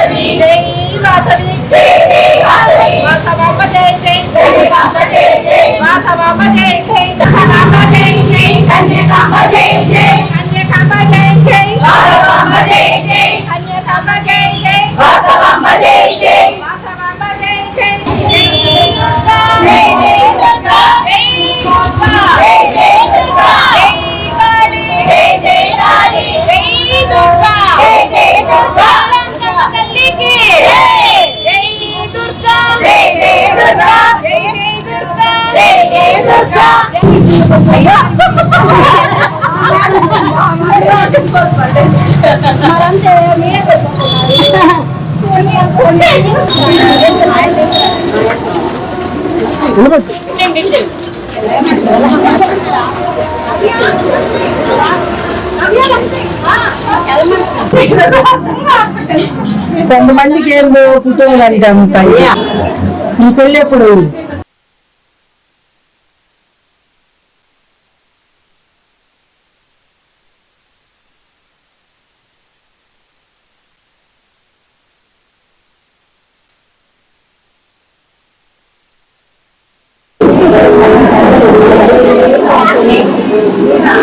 వాసవి జై వాసవి జై జై వాసవి. వాసవమ్మ జై జై జై వాసవమ్మ జై జై వాసవమ్మ జై జై వాసవమ్మ జై జై. కొంతమందికి ఏం పుట్టుకలు అంటే ఉంటాయి ఈ పెళ్ళి ఎప్పుడు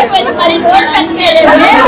శ్రీ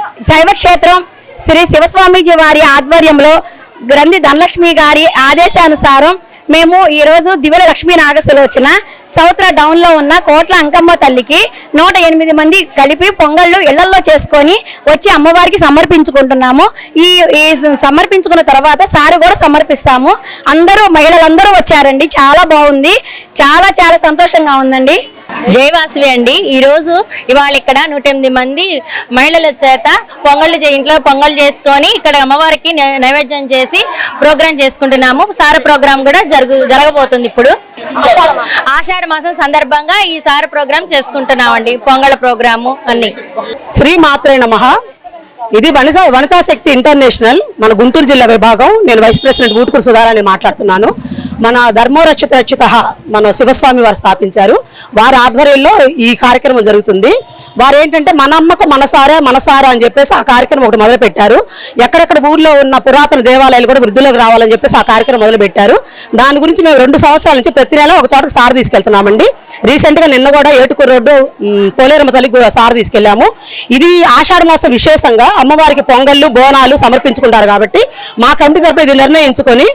శైవక్షేత్రం శ్రీ శివస్వామీజీ వారి ఆధ్వర్యంలో గ్రంథి ధనలక్ష్మి గారి ఆదేశానుసారం మేము ఈరోజు రోజు దివ్య లక్ష్మీ నాగసులోచన చౌత్ర డౌన్లో ఉన్న కోట్ల అంకమ్మ తల్లికి నూట ఎనిమిది మంది కలిపి పొంగళ్ళు ఇళ్ళలో చేసుకొని వచ్చి అమ్మవారికి సమర్పించుకుంటున్నాము. ఈ ఈ సమర్పించుకున్న తర్వాత సారి కూడా సమర్పిస్తాము. అందరూ మహిళలందరూ వచ్చారండి. చాలా బాగుంది. చాలా చాలా సంతోషంగా ఉందండి. జయవాసవి అండి. ఈరోజు ఇవాళ ఇక్కడ నూట ఎనిమిది మంది మహిళల చేత పొంగళ్ళు చే- ఇంట్లో పొంగళ్ళు చేసుకొని ఇక్కడ అమ్మవారికి నైవేద్యం చేసి ప్రోగ్రాం చేసుకుంటున్నాము. సార ప్రోగ్రాం కూడా జరుగు జరగబోతుంది ఇప్పుడు. ఆషాఢ మాసం సందర్భంగా ఈ సార ప్రోగ్రాం చేసుకుంటున్నామండి. పొంగళ ప్రోగ్రాము అన్ని. శ్రీ మాత్రే నమః. ఇది వనిత వనితా శక్తి ఇంటర్నేషనల్ మన గుంటూరు జిల్లా విభాగం. నేను వైస్ ప్రెసిడెంట్ ఊటుకూరు సుధారాన్ని మాట్లాడుతున్నాను. మన ధర్మో రక్షిత రక్షిత మన శివస్వామి వారు స్థాపించారు. వారి ఆధ్వర్యంలో ఈ కార్యక్రమం జరుగుతుంది. వారు ఏంటంటే మన అమ్మకు మనసారా మనసారా అని చెప్పేసి ఆ కార్యక్రమం ఒకటి మొదలుపెట్టారు. ఎక్కడెక్కడ ఊర్లో ఉన్న పురాతన దేవాలయాలు కూడా వృద్ధిలోకి రావాలని చెప్పేసి ఆ కార్యక్రమం మొదలుపెట్టారు. దాని గురించి మేము రెండు సంవత్సరాల నుంచి ప్రతి నెల ఒక చోటకి సార్ తీసుకెళ్తున్నామండి. రీసెంట్గా నిన్న కూడా ఏటుకూరు రోడ్డు పోలేరమ్మ తల్లికి కూడా సార్ తీసుకెళ్ళాము ఇది ఆషాఢ మాసం విశేషంగా అమ్మవారికి పొంగళ్ళు బోనాలు సమర్పించుకుంటారు కాబట్టి మా కమిటీ తరపు ఇది నిర్ణయించుకొని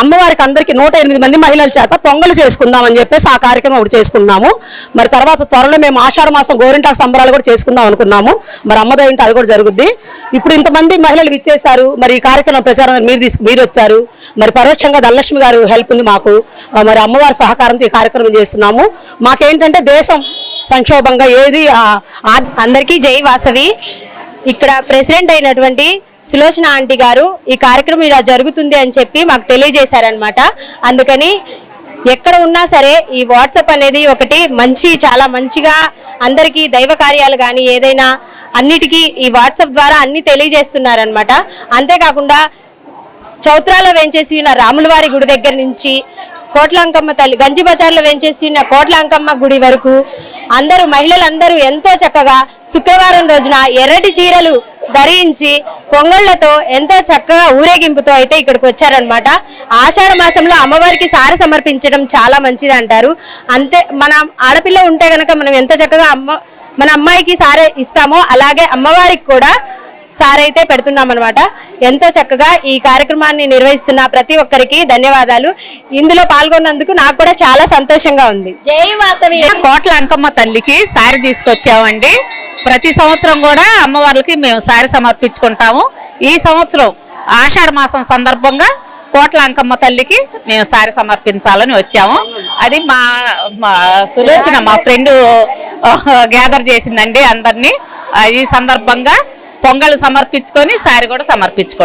అమ్మవారికి అందరికి నూట ఎనిమిది మంది మహిళల చేత పొంగలు చేసుకుందామని చెప్పేసి ఆ కార్యక్రమం ఒకటి చేసుకున్నాము. మరి తర్వాత త్వరలో మేము ఆషాఢ మాసం గోరింటాకు సంబరాలు కూడా చేసుకుందాం అనుకున్నాము. మరి అమ్మదయంటే అది కూడా జరుగుద్ది. ఇప్పుడు ఇంతమంది మహిళలు ఇచ్చేశారు మరి ఈ కార్యక్రమం ప్రచారం మీరు తీసుకు మీరు వచ్చారు. మరి పరోక్షంగా ధనలక్ష్మి గారు హెల్ప్ ఉంది మాకు. మరి అమ్మవారి సహకారంతో ఈ కార్యక్రమం చేస్తున్నాము. మాకేంటంటే దేశం సంక్షోభంగా ఏది అందరికీ జై వాసవి. ఇక్కడ ప్రెసిడెంట్ అయినటువంటి సులోచన ఆంటీ గారు ఈ కార్యక్రమం ఇలా జరుగుతుంది అని చెప్పి మాకు తెలియజేశారనమాట అందుకని ఎక్కడ ఉన్నా సరే ఈ వాట్సాప్ అనేది ఒకటి మంచి చాలా మంచిగా అందరికీ దైవ కార్యాలు కానీ ఏదైనా అన్నిటికీ ఈ వాట్సాప్ ద్వారా అన్ని తెలియజేస్తున్నారనమాట అంతేకాకుండా చౌత్రాలో వేంచేసి ఉన్న రాములవారి గుడి దగ్గర నుంచి కోట్లంకమ్మ తల్లి గంజి బజార్లో వేంచేసి ఉన్న కోట్లంకమ్మ గుడి వరకు అందరూ మహిళలందరూ ఎంతో చక్కగా శుక్రవారం రోజున ఎర్రటి చీరలు ధరించి పొంగళ్ళతో ఎంతో చక్కగా ఊరేగింపుతో అయితే ఇక్కడికి వచ్చారనమాట ఆషాఢ మాసంలో అమ్మవారికి సార సమర్పించడం చాలా మంచిది అంటారు. అంతే మన ఆడపిల్ల ఉంటే గనక మనం ఎంత చక్కగా అమ్మ మన అమ్మాయికి సారే ఇస్తామో అలాగే అమ్మవారికి కూడా సార్ అయితే పెడుతున్నాం అనమాట ఎంతో చక్కగా ఈ కార్యక్రమాన్ని నిర్వహిస్తున్న ప్రతి ఒక్కరికి ధన్యవాదాలు. ఇందులో పాల్గొన్నందుకు నాకు కూడా చాలా సంతోషంగా ఉంది. జై వాసవి. కోట్ల అంకమ్మ తల్లికి సారీ తీసుకొచ్చామండి ప్రతి సంవత్సరం కూడా అమ్మవార్లకి మేము సారీ సమర్పించుకుంటాము. ఈ సంవత్సరం ఆషాఢ మాసం సందర్భంగా కోట్ల అంకమ్మ తల్లికి మేము సారీ సమర్పించాలని వచ్చాము. అది మా మా సులోచన మా ఫ్రెండ్ గ్యాదర్ చేసిందండి అందరినీ. ఈ సందర్భంగా పొంగల్ సమర్పించుకొని సారీ కూడా సమర్పించుకోండి.